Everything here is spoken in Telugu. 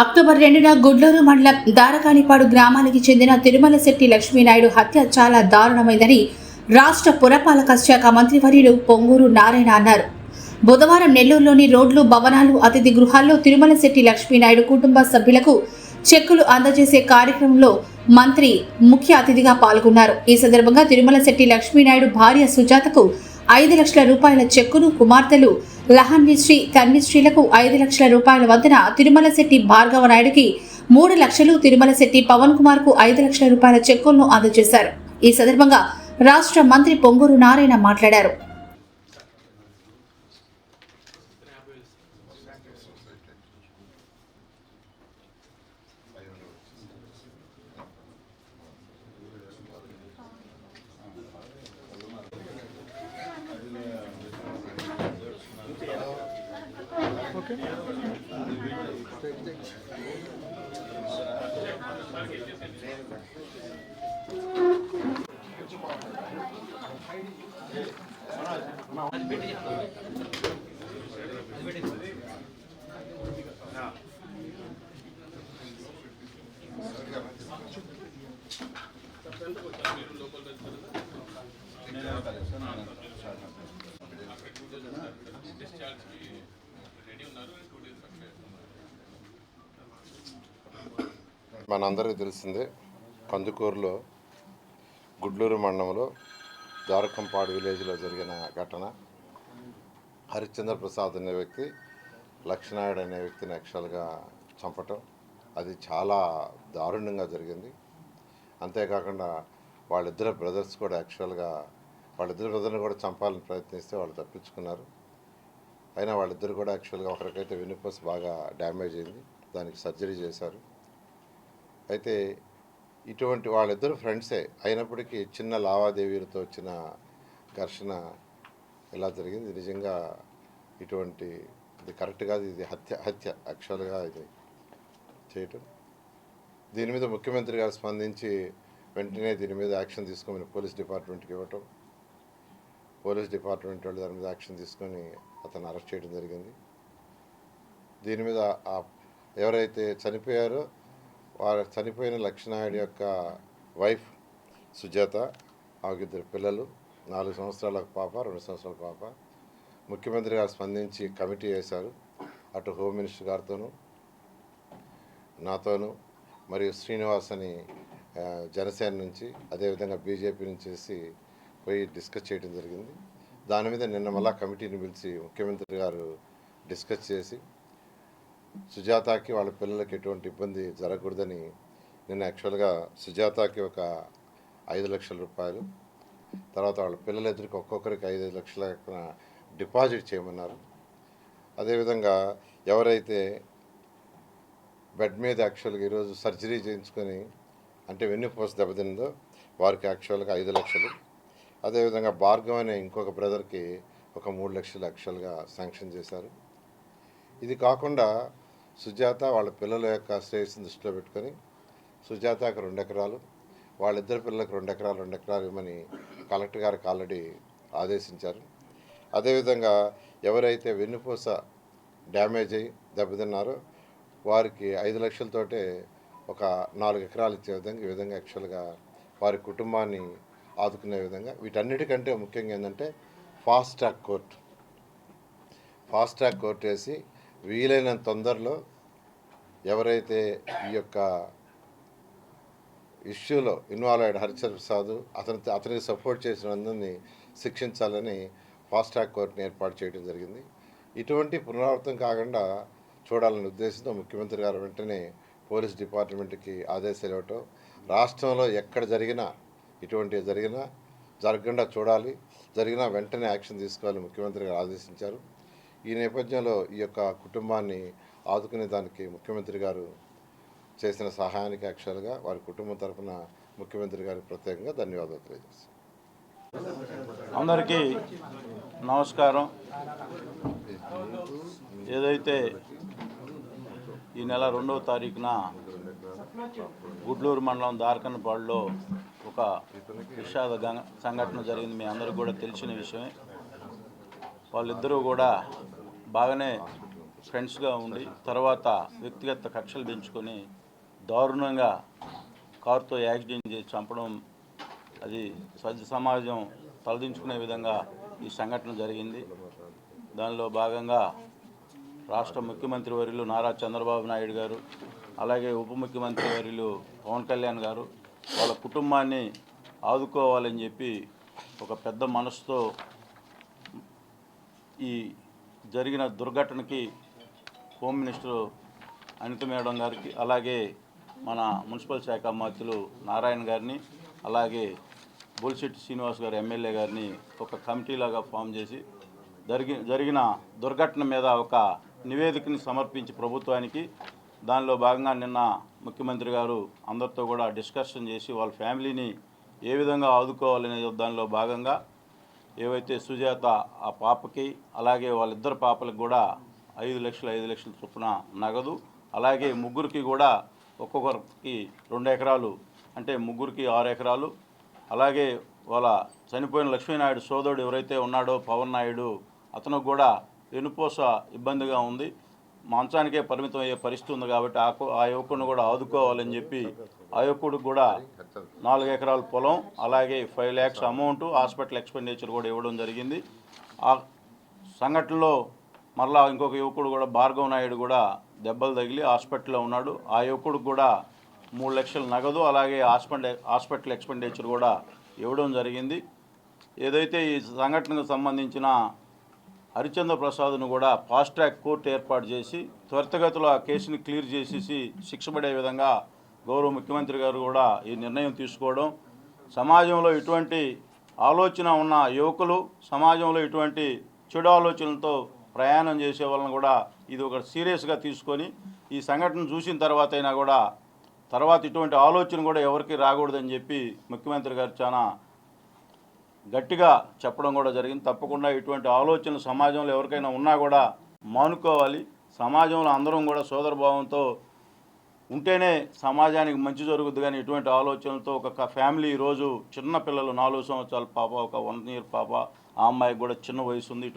అక్టోబర్ రెండున గుడ్లూరు మండలం దారకానిపాడు గ్రామానికి చెందిన తిరుమల శెట్టి లక్ష్మీనాయుడు హత్య చాలా దారుణమైందని రాష్ట్ర పురపాలక శాఖ మంత్రివర్యులు పొంగూరు నారాయణ అన్నారు. బుధవారం నెల్లూరులోని రోడ్లు భవనాలు అతిథి గృహాల్లో తిరుమల శెట్టి లక్ష్మీనాయుడు కుటుంబ సభ్యులకు చెక్కులు అందజేసే కార్యక్రమంలో మంత్రి ముఖ్య అతిథిగా పాల్గొన్నారు. ఈ సందర్భంగా తిరుమల శెట్టి లక్ష్మీనాయుడు భార్య సుజాతకు ఐదు లక్షల రూపాయల చెక్కును కుమార్తెలు లహన్విశ్రీ కన్విశ్రీలకు ఐదు లక్షల రూపాయల వంతున తిరుమల శెట్టి భార్గవ నాయుడుకి మూడు లక్షలు తిరుమల శెట్టి పవన్ కుమార్కు ఐదు లక్షల రూపాయల చెక్కులను అందజేశారు. ఈ సందర్భంగా రాష్ట్ర మంత్రి పొంగూరు నారాయణ మాట్లాడారు. ఓకే. లోపల మనందరికీ తెలిసిందే కందుకూరులో గుడ్లూరు మండలంలో ద్వారకంపాడు విలేజ్లో జరిగిన ఘటన. హరిశ్చంద్ర ప్రసాద్ అనే వ్యక్తి లక్ష్మణాయుడు అనే వ్యక్తిని యాక్చువల్గా చంపటం అది చాలా దారుణంగా జరిగింది. అంతేకాకుండా వాళ్ళిద్దరు బ్రదర్స్ కూడా యాక్చువల్గా వాళ్ళిద్దరు బ్రదర్ని కూడా చంపాలని ప్రయత్నిస్తే వాళ్ళు తప్పించుకున్నారు. అయినా వాళ్ళిద్దరు కూడా యాక్చువల్గా ఒకరికైతే వెన్నుపూస బాగా డ్యామేజ్ అయింది దానికి సర్జరీ చేశారు. అయితే ఇటువంటి వాళ్ళిద్దరు ఫ్రెండ్సే. అయినప్పటికీ చిన్న లావాదేవీలతో వచ్చిన ఘర్షణ ఇలా జరిగింది? నిజంగా ఇటువంటి ఇది కరెక్ట్ కాదు ఇది హత్య హత్య యాక్చువల్గా ఇది చేయటం. దీని మీద ముఖ్యమంత్రి గారు స్పందించి వెంటనే దీని మీద యాక్షన్ తీసుకోమని పోలీస్ డిపార్ట్మెంట్కి ఇవ్వటం. పోలీస్ డిపార్ట్మెంట్ వాళ్ళు దాని మీద యాక్షన్ తీసుకొని అతను అరెస్ట్ చేయడం జరిగింది. దీని మీద ఎవరైతే చనిపోయారో వారు చనిపోయిన లక్ష్మణాయుడు యొక్క వైఫ్ సుజాత ఆగిద్దరు పిల్లలు నాలుగు సంవత్సరాల పాప రెండు సంవత్సరాల పాప. ముఖ్యమంత్రి గారు స్పందించి కమిటీ వేశారు. అటు హోమ్ మినిస్టర్ గారితోనూ నాతోనూ మరియు శ్రీనివాస్ అని జనసేన నుంచి అదేవిధంగా బీజేపీ నుంచి చేసి పోయి డిస్కస్ చేయడం జరిగింది. దాని మీద నిన్న మళ్ళా కమిటీని పిలిచి ముఖ్యమంత్రి గారు డిస్కస్ చేసి సుజాతకి వాళ్ళ పిల్లలకి ఎటువంటి ఇబ్బంది జరగకూడదని నేను యాక్చువల్గా సుజాతకి ఒక ఐదు లక్షల రూపాయలు తర్వాత వాళ్ళ పిల్లల ఎదురుకి ఒక్కొక్కరికి ఐదు లక్షల డిపాజిట్ చేయమన్నారు. అదేవిధంగా ఎవరైతే బెడ్ మీద యాక్చువల్గా ఈరోజు సర్జరీ చేయించుకొని అంటే వెన్నుపూస దెబ్బతిందో వారికి యాక్చువల్గా ఐదు లక్షలు. అదేవిధంగా భార్గవ్ అనే ఇంకొక బ్రదర్కి ఒక మూడు లక్షలు యాక్చువల్గా శాంక్షన్ చేశారు. ఇది కాకుండా సుజాత వాళ్ళ పిల్లల యొక్క శ్రేయస్సును దృష్టిలో పెట్టుకొని సుజాతకు రెండు ఎకరాలు వాళ్ళిద్దరు పిల్లలకు రెండు ఎకరాలు రెండు ఎకరాలు ఇవ్వమని కలెక్టర్ గారికి ఆల్రెడీ ఆదేశించారు. అదేవిధంగా ఎవరైతే వెన్నుపూస డ్యామేజ్ అయ్యి దెబ్బతిన్నారో వారికి ఐదు లక్షలతోటే ఒక నాలుగు ఎకరాలు ఇచ్చే విధంగా ఈ విధంగా యాక్చువల్గా వారి కుటుంబాన్ని ఆదుకునే విధంగా. వీటన్నిటికంటే ముఖ్యంగా ఏంటంటే fast track court. Fast track court వేసి వీలైనంత తొందరలో ఎవరైతే ఈ యొక్క ఇష్యూలో ఇన్వాల్వ్ అయ్యాడు హరిచర్ ప్రసాద్ అతని అతనికి సపోర్ట్ చేసిన అందరినీ శిక్షించాలని ఫాస్ట్ ట్రాక్ కోర్టుని ఏర్పాటు చేయడం జరిగింది. ఇటువంటి పునరావృతం కాకుండా చూడాలనే ఉద్దేశంతో ముఖ్యమంత్రి గారు వెంటనే పోలీస్ డిపార్ట్మెంట్కి ఆదేశాలు ఇవ్వటం రాష్ట్రంలో ఎక్కడ జరిగినా ఇటువంటివి జరిగినా జరగకుండా చూడాలి. జరిగినా వెంటనే యాక్షన్ తీసుకోవాలని ముఖ్యమంత్రి గారు ఆదేశించారు. ఈ నేపథ్యంలో ఈ యొక్క కుటుంబాన్ని ఆదుకునే దానికి ముఖ్యమంత్రి గారు చేసిన సహాయానికి యాక్చువల్గా వారి కుటుంబం తరఫున ముఖ్యమంత్రి గారికి ప్రత్యేకంగా ధన్యవాదాలు తెలియజేస్తాను అందరికీ నమస్కారం. ఏదైతే ఈ నెల రెండవ తారీఖున గుడ్లూరు మండలం దార్కనపాడులో ఒక విషాద సంఘటన జరిగింది మీ అందరికీ కూడా తెలిసిన విషయమే. వాళ్ళిద్దరూ కూడా బాగానే ఫ్రెండ్స్గా ఉండి తర్వాత వ్యక్తిగత కక్షలు పెంచుకొని దారుణంగా కారుతో యాక్సిడెంట్ చేసి చంపడం అది సజ్జ సమాజం తలదించుకునే విధంగా ఈ సంఘటన జరిగింది. దానిలో భాగంగా రాష్ట్ర ముఖ్యమంత్రి వర్యులు నారా చంద్రబాబు నాయుడు గారు అలాగే ఉప ముఖ్యమంత్రి వర్యులు పవన్ కళ్యాణ్ గారు వాళ్ళ కుటుంబాన్ని ఆదుకోవాలని చెప్పి ఒక పెద్ద మనసుతో ఈ జరిగిన దుర్ఘటనకి హోమ్ మినిస్టర్ అనిత మేడం గారికి అలాగే మన మున్సిపల్ శాఖ మంత్రులు నారాయణ గారిని అలాగే బొలిశెట్టి శ్రీనివాస్ గారు ఎమ్మెల్యే గారిని ఒక కమిటీలాగా ఫామ్ చేసి జరిగి జరిగిన దుర్ఘటన మీద ఒక నివేదికని సమర్పించి ప్రభుత్వానికి దానిలో భాగంగా నిన్న ముఖ్యమంత్రి గారు అందరితో కూడా డిస్కషన్ చేసి వాళ్ళ ఫ్యామిలీని ఏ విధంగా ఆదుకోవాలనే దానిలో భాగంగా ఏవైతే సుజాత ఆ పాపకి అలాగే వాళ్ళిద్దరు పాపలకు కూడా ఐదు లక్షలు ఐదు లక్షల చొప్పున నగదు. అలాగే ముగ్గురికి కూడా ఒక్కొక్కరికి రెండు ఎకరాలు అంటే ముగ్గురికి ఆరు ఎకరాలు. అలాగే వాళ్ళ చనిపోయిన లక్ష్మీనాయుడు సోదరుడు ఎవరైతే ఉన్నాడో పవన్ నాయుడు అతను కూడా వెనుపోస ఇబ్బందిగా ఉంది. మంచానికే పరిమితం అయ్యే పరిస్థితి ఉంది కాబట్టి ఆ ఆ యువకుడిని కూడా ఆదుకోవాలని చెప్పి ఆ యువకుడికి కూడా నాలుగు ఎకరాల పొలం అలాగే five lakhs amount hospital expenditure కూడా ఇవ్వడం జరిగింది. ఆ సంఘటనలో మరలా ఇంకొక యువకుడు కూడా భార్గవ్ నాయుడు కూడా దెబ్బలు తగిలి హాస్పిటల్లో ఉన్నాడు. ఆ యువకుడికి కూడా మూడు లక్షల నగదు అలాగే హాస్పిటల్ హాస్పిటల్ ఎక్స్పెండిచర్ కూడా ఇవ్వడం జరిగింది. ఏదైతే ఈ సంఘటనకు సంబంధించిన హరిచంద్ర ప్రసాద్ను కూడా ఫాస్ట్ ట్రాక్ కోర్టు ఏర్పాటు చేసి త్వరితగతిలో ఆ కేసుని క్లియర్ చేసేసి శిక్ష పడే విధంగా గౌరవ ముఖ్యమంత్రి గారు కూడా ఈ నిర్ణయం తీసుకోవడం సమాజంలో ఇటువంటి ఆలోచన ఉన్న యువకులు సమాజంలో ఇటువంటి చెడు ఆలోచనలతో ప్రయాణం చేసే వాళ్ళని కూడా ఇది ఒక సీరియస్గా తీసుకొని ఈ సంఘటన చూసిన తర్వాత అయినా కూడా తర్వాత ఇటువంటి ఆలోచన కూడా ఎవరికి రాకూడదని చెప్పి ముఖ్యమంత్రి గారు చాలా గట్టిగా చెప్పడం కూడా జరిగింది. తప్పకుండా ఇటువంటి ఆలోచనలు సమాజంలో ఎవరికైనా ఉన్నా కూడా మానుకోవాలి. సమాజంలో అందరం కూడా సోదరభావంతో ఉంటేనే సమాజానికి మంచి జరుగుద్ది కానీ ఇటువంటి ఆలోచనలతో ఒక ఫ్యామిలీ ఈరోజు చిన్న పిల్లలు నాలుగు సంవత్సరాల పాప ఒక వన్ ఇయర్ పాప ఆ అమ్మాయికి కూడా చిన్న వయసు ఉంది.